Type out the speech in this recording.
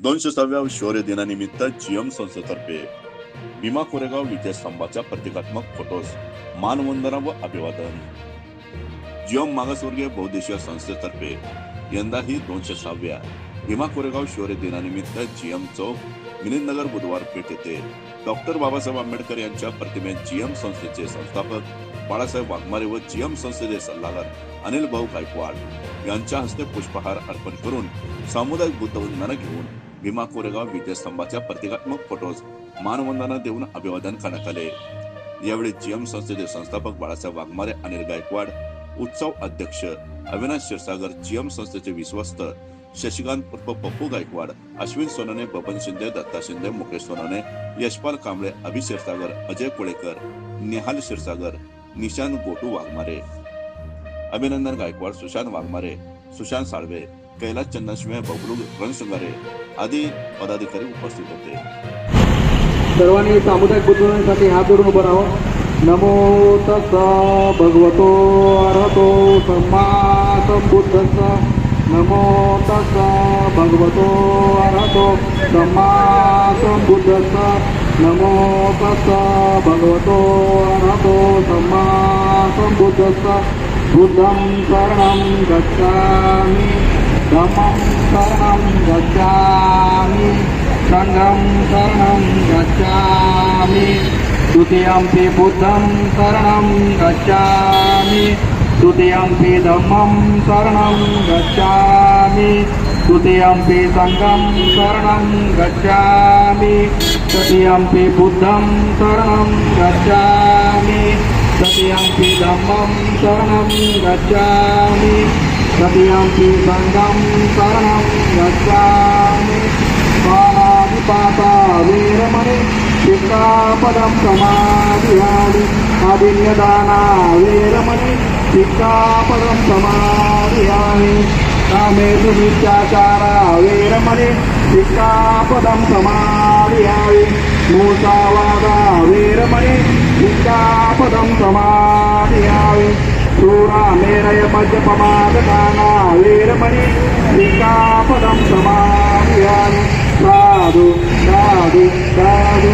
दोनशे सहाव्या शौर्य दिनानिमित्त जीएम संस्थेतर्फे भीमा कोरेगाव विजय स्तंभाच्या प्रतिकात्मक फोटोस मानवंदना व अभिवादन. जीएम मागासवर्गीय बहुदेशीय संस्थेतर्फे यंदाही दोनशे सहाव्या भीमा कोरेगाव शौर्य दिनानिमित्त जीएम चौक मिलिंदनगर बुधवार पेठ येथे डॉक्टर बाबासाहेब आंबेडकर यांच्या प्रतिमेत जीएम संस्थेचे संस्थापक बाळासाहेब वाघमारे व जीएम संस्थेचे सल्लागार अनिल भाऊ गायकवाड यांच्या हस्ते पुष्पहार अर्पण करून सामुदायिक बुद्धवंदना घेऊन भीमा कोरेगाव विजयस्तंभाच्या प्रतिकात्मक फोटोज मानवंदना देऊन अभिवादन करण्यात आले. यावेळी जीएम संस्थेचे संस्थापक बाळासाहेब वाघमारे अनिल गायकवाड उत्सव अध्यक्ष अविनाश क्षीरसागर जीएम संस्थेचे विश्वस्त शशिकांत उर्फ पप्पू गायकवाड अश्विन सोनने बबन शिंदे दत्ता शिंदे मुकेश सोनने यशपाल कांबळे अभि क्षीरसागर अजय कुळेकर निहाल क्षीरसागर निशांत गोटू वाघमारे. अभिनंदन गायकवाड सुशांत वाघमारे सुशांत साळवे कैलास चंदनशिवे बबलू रणशृंगारे आदी पदाधिकारी उपस्थित होते. सर्वांनी सामुदायिक बुद्धिसाठी हात जोडून उभं राहावं. नमो तस भगवतो अर्हतो सम्मा संबुद्धस्स नमो तस भगवतो अर्हतो सम्मा संबुद्धस्स नमो तस भगवतो अर्हतो सम्मा संबुद्धस्स बुद्धं शरणं गच्छामि धमं शरणं गच्छामि सङ्घं शरणं गच्छामि द्वितीयम्पि बुद्धं शरणं गच्छामि द्वितीयम्पि धम्मं शरणं गच्छामि तृतीयम्पि सङ्घं शरणं गच्छामि तृतीयम्पि बुद्धं शरणं गच्छामि। शरणं गच्छामि तृतीयम्पि सङ्घं शरणं गच्छामि पाणादिपाता वीरमणि शिक्षापदं समाधियामि अभिन्यदाना वीरमणि शिक्षापदं समाधियामि कामेषु मिथ्याचारा वीरमणि शिक्षापदं समाधियामि मूसावादा वीरमणि शिक्षापदं శూరామేరయ మద్యపమాదకానా వీరమణి లింగాపదం సమాయామి సాధు సాధు సాధు